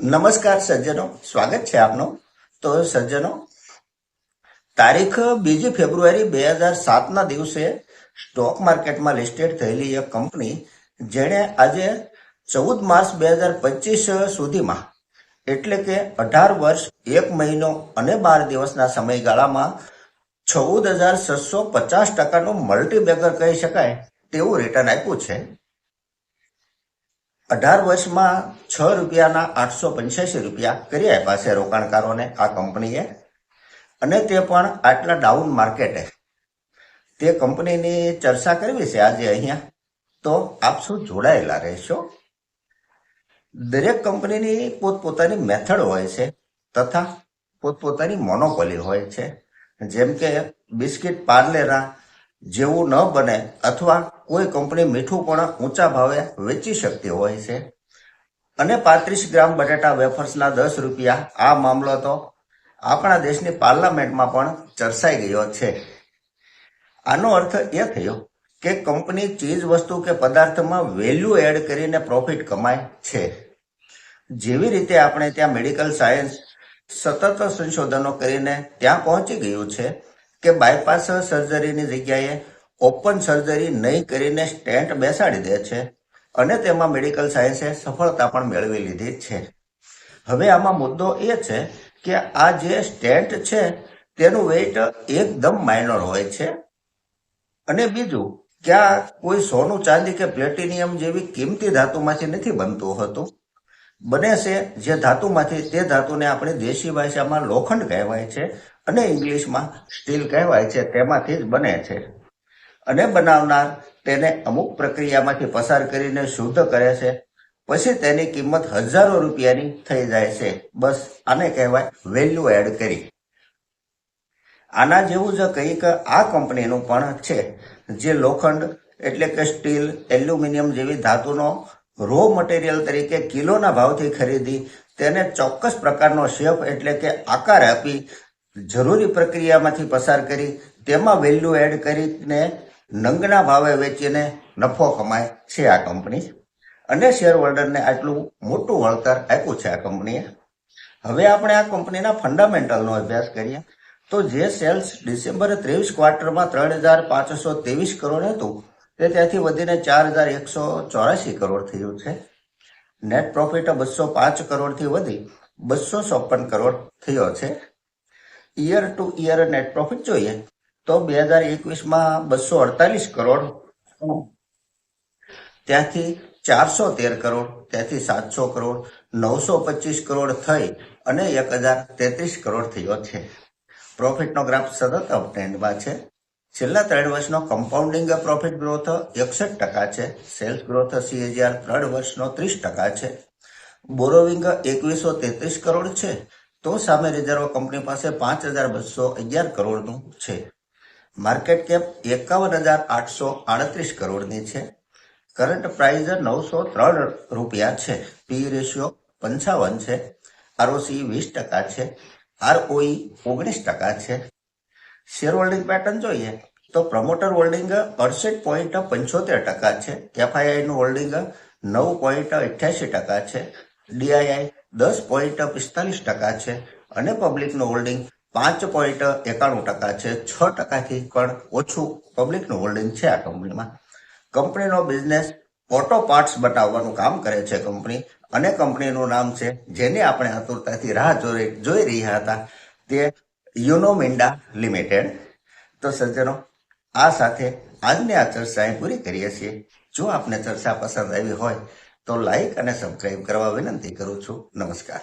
નમસ્કાર સજ્જનો, સ્વાગત છે આપનું. તો સજ્જનો, તારીખ બીજી ફેબ્રુઆરી બે હજાર સાતના દિવસે સ્ટોક માર્કેટમાં લિસ્ટેડ થયેલી એક કંપની, જેણે આજે ચૌદ માર્ચ બે હજાર પચીસ સુધીમાં, એટલે કે અઢાર વર્ષ, એક મહિનો અને બાર દિવસના સમયગાળામાં ચૌદ હજાર છસો પચાસ ટકાનું મલ્ટીબેગર કહી શકાય તેવું રિટર્ન આપ્યું છે. અઢાર વર્ષમાં છ રૂપિયાના આઠસો પંચ્યાસી રૂપિયા કરી આપ્યા છે રોકાણકારોને આ કંપનીએ. અને તે પણ આટલા ડાઉન માર્કેટે તે કંપનીની ચર્ચા કરવી છે આજે અહીંયા. તો આપ શું જોડાયેલા રહેશો? દરેક કંપનીની પોતપોતાની મેથડ હોય છે તથા પોતપોતાની મોનોપોલી હોય છે. જેમ કે બિસ્કિટ પાર્લેના જેવું ન બને અથવા કોઈ કંપની મીઠું પણ ઊંચા ભાવે વેચી શકતી હોય છે. અને પાંત્રીસ ગ્રામ બટાટા વેફર્સના દસ રૂપિયા. આ મામલો તો આપણા દેશની પાર્લામેન્ટમાં પણ ચર્ચાઈ ગયો છે. આનો અર્થ એ થયો કે કંપની ચીજ, વસ્તુ કે પદાર્થમાં વેલ્યુ એડ કરીને પ્રોફિટ કમાય છે. જેવી રીતે આપણે ત્યાં મેડિકલ સાયન્સ સતત સંશોધનો કરીને ત્યાં પહોંચી ગયું છે કે બાયપાસ સર્જરીની જગ્યાએ ઓપન સર્જરી નહીં કરીને સ્ટેન્ટ બેસાડી દે છે અને તેમાં મેડિકલ સાયન્સે સફળતા પણ મેળવી લીધી છે. હવે આમાં મુદ્દો એ છે કે આ જે સ્ટેન્ટ છે તેનું વેઇટ એકદમ માઇનર હોય છે. અને બીજું કે આ કોઈ સોનું, ચાંદી કે પ્લેટિનિયમ જેવી કિંમતી ધાતુમાંથી નથી બનતું હતું. બને છે જે ધાતુમાંથી, તે ધાતુને આપણે દેશી ભાષામાં લોખંડ કહેવાય છે અને ઇંગ્લિશમાં સ્ટીલ કહેવાય છે. તેમાંથી જ બને છે. અને બનાવનાર તેને અમુક પ્રક્રિયામાંથી પસાર કરીને શુદ્ધ કરે છે. પછી તેની કિંમત હજારો રૂપિયાની થઈ જાય છે. બસ આને કહેવાય વેલ્યુ એડ કરી. આના જેવું જ કંઈક આ કંપનીનું પણ છે, જે લોખંડ એટલે કે સ્ટીલ, એલ્યુમિનિયમ જેવી ધાતુનો રો મટીરિયલ તરીકે કિલોના ભાવથી ખરીદી, તેને ચોક્કસ પ્રકારનો શેપ એટલે કે આકાર આપી, જરૂરી પ્રક્રિયામાંથી પસાર કરી, તેમાં વેલ્યુ એડ કરીને નંગના ભાવે વેચીને નફો કમાય છે આ કંપની. અને શેર હોલ્ડરને આટલું મોટું વળતર આપ્યું છે આ કંપનીએ. હવે આપણે આ કંપનીના ફંડામેન્ટલનો અભ્યાસ કરીએ. તો જે સેલ્સ ડિસેમ્બર ત્રેવીસ ક્વાર્ટરમાં ત્રણ હજાર પાંચસો ત્રેવીસ કરોડ હતું, તે ત્યાંથી વધીને ચાર હજાર એકસો ચોરાશી કરોડ થયું છે. નેટ પ્રોફિટ બસો પાંચ કરોડથી વધી બસો ચોપન કરોડ થયો છે. Year to year net profit જોઈએ. તો બે હજાર એકવીસમાં બસો અડતાલીસ કરોડ. ત્યાંથી ચારસો તેર કરોડ, ત્યાંથી સાતસો કરોડ, નવસો પચીસ કરોડ થઈ અને એક હજાર તેત્રીસ કરોડ થયો છે. પ્રોફિટનો ગ્રાફ સતત અપટ્રેન્ડમાં છે. છેલ્લા ત્રણ વર્ષનો કમ્પાઉન્ડિંગ પ્રોફિટ ગ્રોથ એકસઠ ટકા છે. સેલ્સ ગ્રોથ સીએજીઆર ત્રણ વર્ષનો ત્રીસ ટકા છે. બોરોવિંગ એકવીસો તેત્રીસ કરોડ છે. તો સામે રિઝર્વ કંપની પાસે પાંચ હજાર બસો અગિયાર કરોડનું છે. માર્કેટ કેપ એકાવન હજાર આઠસો આડત્રીસ કરોડની છે. કરંટ પ્રાઇઝ નવસો ત્રણ રૂપિયા છે. પી રેશિયો પંચાવન છે. આરઓસી વીસ ટકા છે. આરઓઈ ઓગણીસ ટકા છે. શેર હોલ્ડિંગ પેટર્ન જોઈએ તો પ્રમોટર હોલ્ડિંગ અડસઠ પોઈન્ટ પંચોતેર ટકા છે. એફઆઈઆઈનું હોલ્ડિંગ નવ પોઈન્ટ અઠ્યાસી ટકા છે. ડીઆઈઆઈ દસ પોઈન્ટ પિસ્તાલીસ ટકા છે. અને પબ્લિકનું હોલ્ડિંગ પાંચ પોઈન્ટ એકાણું ટકા છે, છ ટકાથી પણ ઓછું પબ્લિકનું હોલ્ડિંગ છે આ કંપનીમાં. કંપનીનો બિઝનેસ ઓટો પાર્ટ્સ બનાવવાનું કામ કરે છે કંપની, અને કંપનીનું નામ છે, જેને આપણે આતુરતાથી રાહ જોઈ જોઈ રહ્યા હતા, તે યુનોમિન્ડા લિમિટેડ. તો સજ્જનો, આ સાથે આજની આ ચર્ચા અહીં પૂરી કરીએ છીએ. જો આપને ચર્ચા પસંદ આવી હોય, તો લાઈક અને સબસ્ક્રાઈબ કરવા વિનંતી કરું છું. નમસ્કાર.